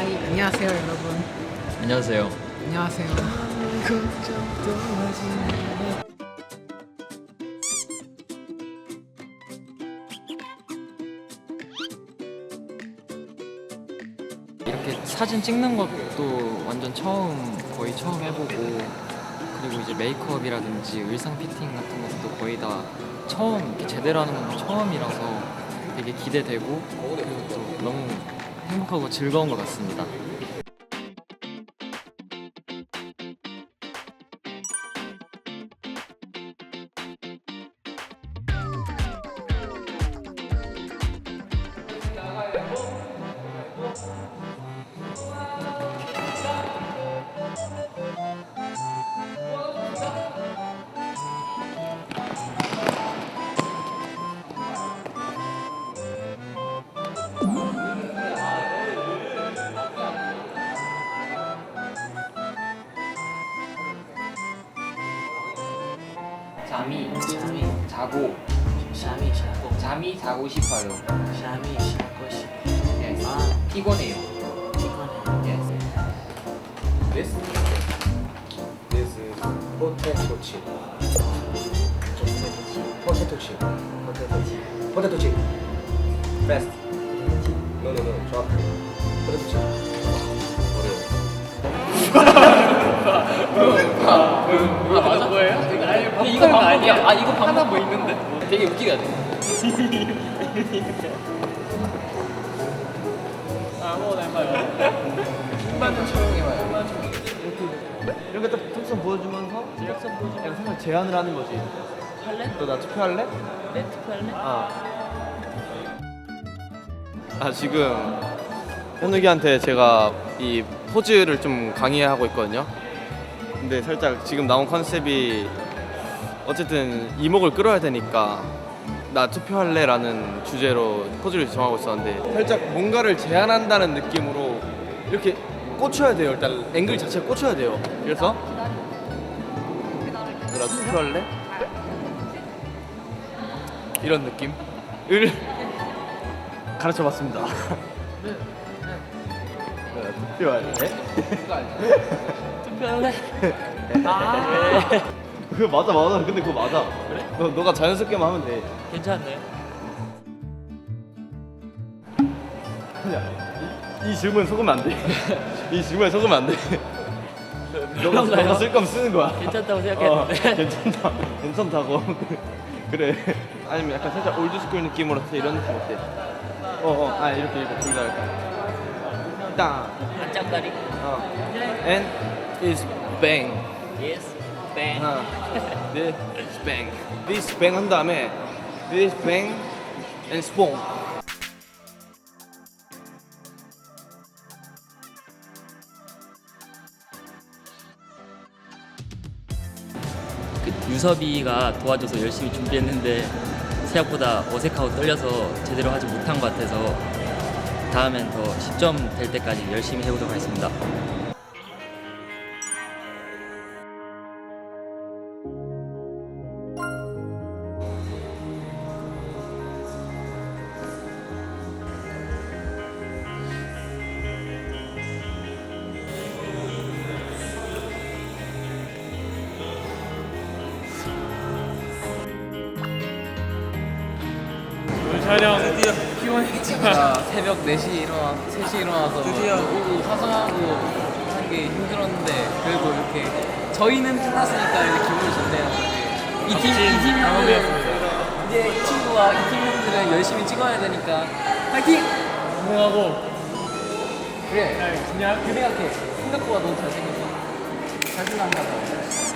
하이. 안녕하세요 여러분. 안녕하세요. 안녕하세요. 이렇게 사진 찍는 것도 완전 처음 거의 처음 해보고 그리고 이제 메이크업이라든지 의상 피팅 같은 것도 거의 다 처음 이렇게 제대로 하는 건 처음이라서 되게 기대되고 그리고 또 너무 행복하고 즐거운 것 같습니다. 잠이 잠이 자고 잠이 자고 잠이 자고 싶어요. 잠이 자고 싶어 Yes. 아 피곤해요. 피곤해 Yes. This this is potato chip. Potato chip. Potato chip. Potato chip. Fast. No no no. 정확. Potato chip. 어려워. 아 맞아 뭐예요? 근데 이거 방법 아니야? 아 이거 방법 뭐 있는데? 되게 웃기게 하네. 이렇게 딱 특성 보여주면서 특성 보여주면서 약간 살짝 제안을 하는 거지. 할래? 너 나 투표할래? 내 투표할래? 아. 아 지금 현욱이한테 제가 이 포즈를 좀 강의하고 있거든요. 근데 살짝 지금 나온 컨셉이 어쨌든 이목을 끌어야 되니까 나 투표할래라는 주제로 포즈를 정하고 있었는데 살짝 뭔가를 제안한다는 느낌으로 이렇게 꽂혀야 돼요. 일단 앵글 자체가 꽂혀야 돼요. 그래서 나 투표할래? 이런 느낌을 가르쳐봤습니다. 네, 투표할래? 투표할래? 그거 맞아 맞아. 근데 그거 맞아. 그래? 너 너가 자연스럽게만 하면 돼. 괜찮네 이, 이 질문 속으면 안 돼. 이 질문에 속으면 안 돼. 너가 그런가요? 너가 쓸 거면 쓰는 거야. 괜찮다고 어, 생각했는데 괜찮다. 괜찮다고. 그래. 아니면 약간 살짝 올드스쿨 느낌으로 해서 이런 느낌 어때? 어, 어. 아 이렇게 이렇게 둘다 이렇게. 땅. 안짱다리 어. And is bang. 예스 뱅 하나, this bang. This bang 한 다음에 this bang and. 그 유섭이가 도와줘서 열심히 준비했는데 생각보다 어색하고 떨려서 제대로 하지 못한 것 같아서 다음엔 더 10점 될 때까지 열심히 해보도록 하겠습니다 제가 새벽 4시 일어나 3시 일어나서 드디어. 오고 화성하고 한 게 힘들었는데 그래도 이렇게 저희는 끝났으니까 이제 기분이 좋네요. 이팀 이 팀들은 이제 이 친구와 이 팀들은 열심히 찍어야 되니까 파이팅! 운동하고. 그래. 그냥. 그 생각해 생각보다 너무 잘생겼어. 잘생각한다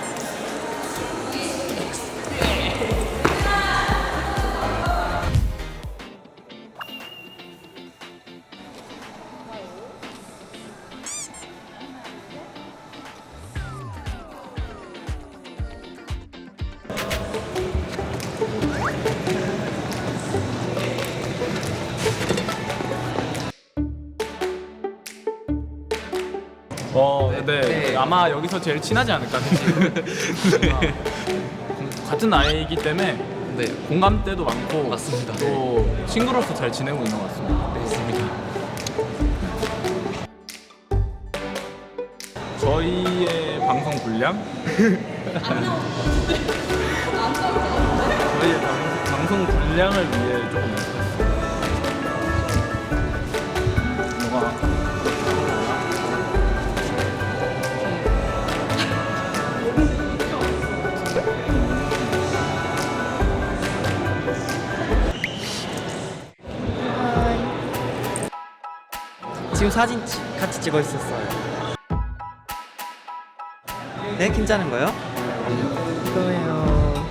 어, 네. 아마 여기서 제일 친하지 않을까. 네. 같은 나이이기 때문에 네 공감대도 많고 맞습니다. 또 친구로서 잘 지내고 있는 것 같습니다. 네, 있습니다. 저희의 방송 분량? 저희의 방, 방송 분량을 위해 조금 연습했어요. 뭐가 지금 사진 치- 같이 찍어 있었어요. 네, 괜찮은 거요? 이거예요.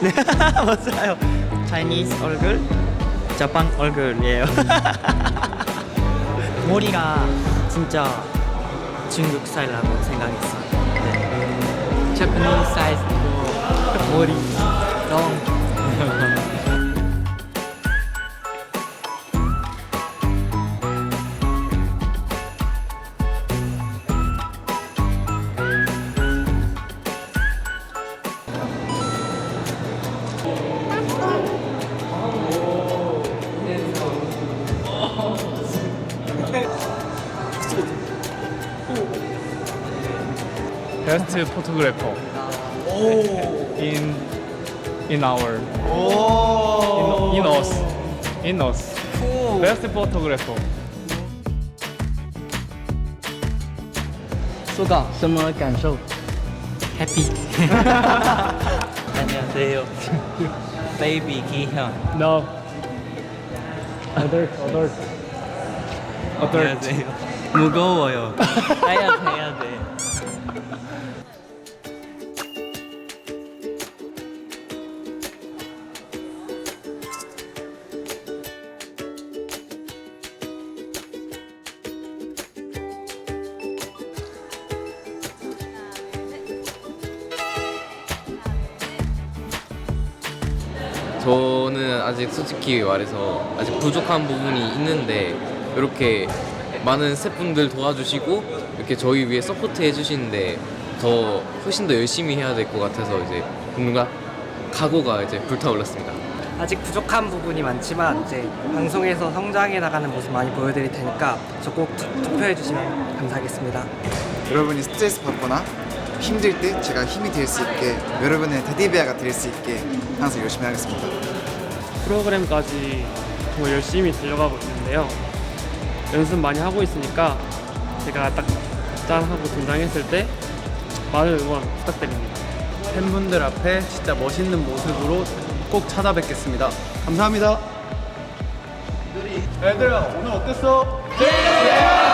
네, 맞아요. Chinese 얼굴, 자pan 얼굴이에요. 머리가 진짜 중국 스타일라고 생각했어요. 네. Japanese size 머리 long. 베스트 포토그래퍼 in in our in, in us in us 베스트 포토그래퍼 苏导什么感受？ 해피. 안녕하세요. 베이비 기현. no other other other 안녕하세요. 무거워요. 해야 돼, 해야 돼. 저는 아직 솔직히 말해서 아직 부족한 부분이 있는데 이렇게 많은 스태프분들 도와주시고 이렇게 저희 위해 서포트 해주시는데 더 훨씬 더 열심히 해야 될 것 같아서 이제 뭔가 각오가 이제 불타올랐습니다. 아직 부족한 부분이 많지만 이제 방송에서 성장해 나가는 모습 많이 보여드릴 테니까 저 꼭 투표해 주시면 감사하겠습니다. 여러분이 스트레스 받거나 힘들 때 제가 힘이 될 수 있게 여러분의 테디베어가 될 수 있게 항상 열심히 하겠습니다. 프로그램까지 정말 열심히 달려가고 있는데요. 연습 많이 하고 있으니까 제가 딱 짠 하고 등장했을 때 많은 응원 부탁드립니다. 팬분들 앞에 진짜 멋있는 모습으로 꼭 찾아뵙겠습니다. 감사합니다. 얘들아 오늘 어땠어? 예!